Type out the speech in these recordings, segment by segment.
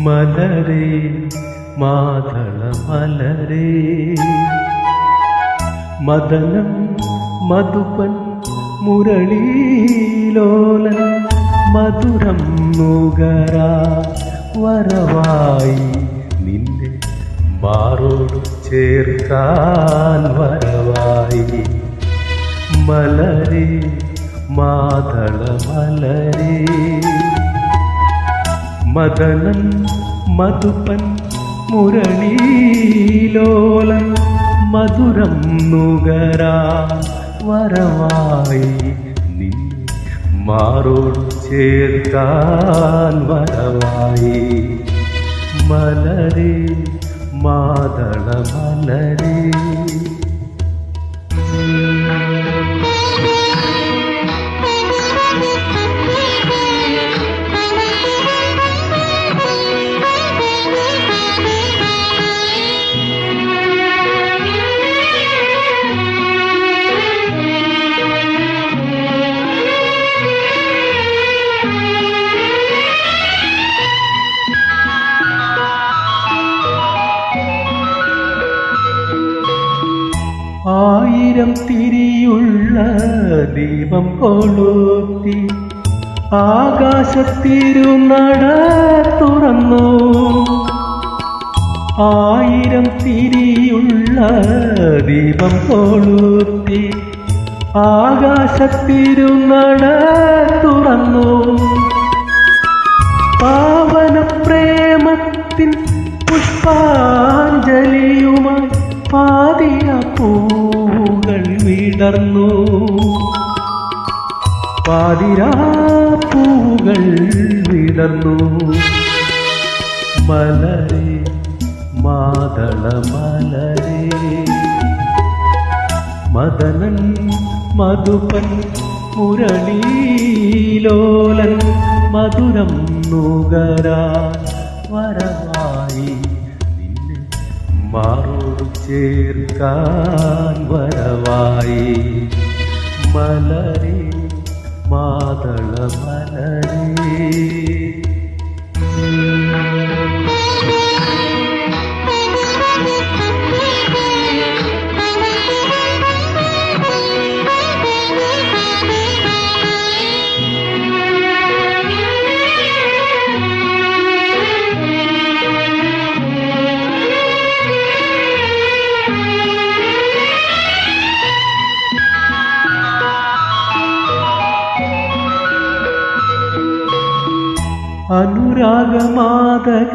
മലരേ മാതള മലരേ. മദനം മധുപൻ മുരളീലോലൻ മധുരം നുകര വരവായി നിന്നെ മാറോട് ചേർക്കാൻ വരവായി. മലരേ മാതള മലരേ. മദനൻ മധുപൻ മുരളീലോലൻ മധുരം നുകരാ വരവായി നീ മാറോട് ചേർക്കാൻ വരവായി. മലരേ മാതള മലരേ. ആയിരം തിരിയുള്ള ദീപം കൊളുത്തി ആകാശത്തിരുനട തുറന്നു. ആയിരം തിരിയുള്ള ദീപം കൊളുത്തി ആകാശത്തിരുനട തുറന്നു. പാവന പ്രേമത്തിൻ പുഷ്പാഞ്ജലിയുമായി വിടർന്നു പാതിരാപ്പൂകൾ വിടർന്നു. മലരെ മാതള മലരെ. മദനൻ മധുപൻ മുരളീലോലൻ മധുരം നുകരാ വരവായി മാറോട് ചേർക്കാൻ വരവായി. മലരേ മാതള മലരേ. അനുരാഗമാതക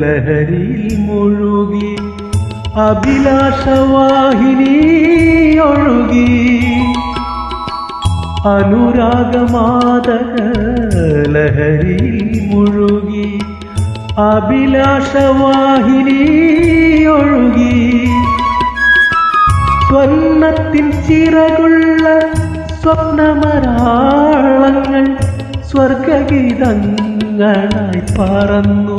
ലഹരിയിൽ മുഴുകി അഭിലാഷവാഹിനി ഒഴുകി. അനുരാഗമാതക ലഹരിയിൽ മുഴുകി അഭിലാഷവാഹിനി ഒഴുകി. സ്വർണത്തിൻ ചിറകുള്ള സ്വപ്നമരാളങ്ങൾ സ്വർഗഗീതങ്ങളായി പറന്നു.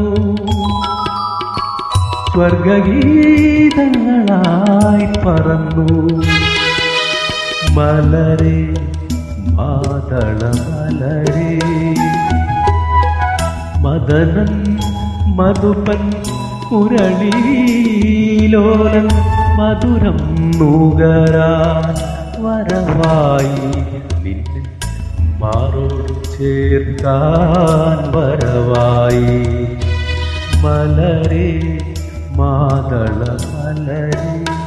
സ്വർഗഗീതങ്ങളായി പറന്നു. മലരെ മാതള മലരെ. മദനൻ മധുപൻ ഉരളീലോലൻ മധുരം നുകരാൻ വരവായി നിന്നെ മാറോട് വരവായി. മലരേ മാതള മലരേ.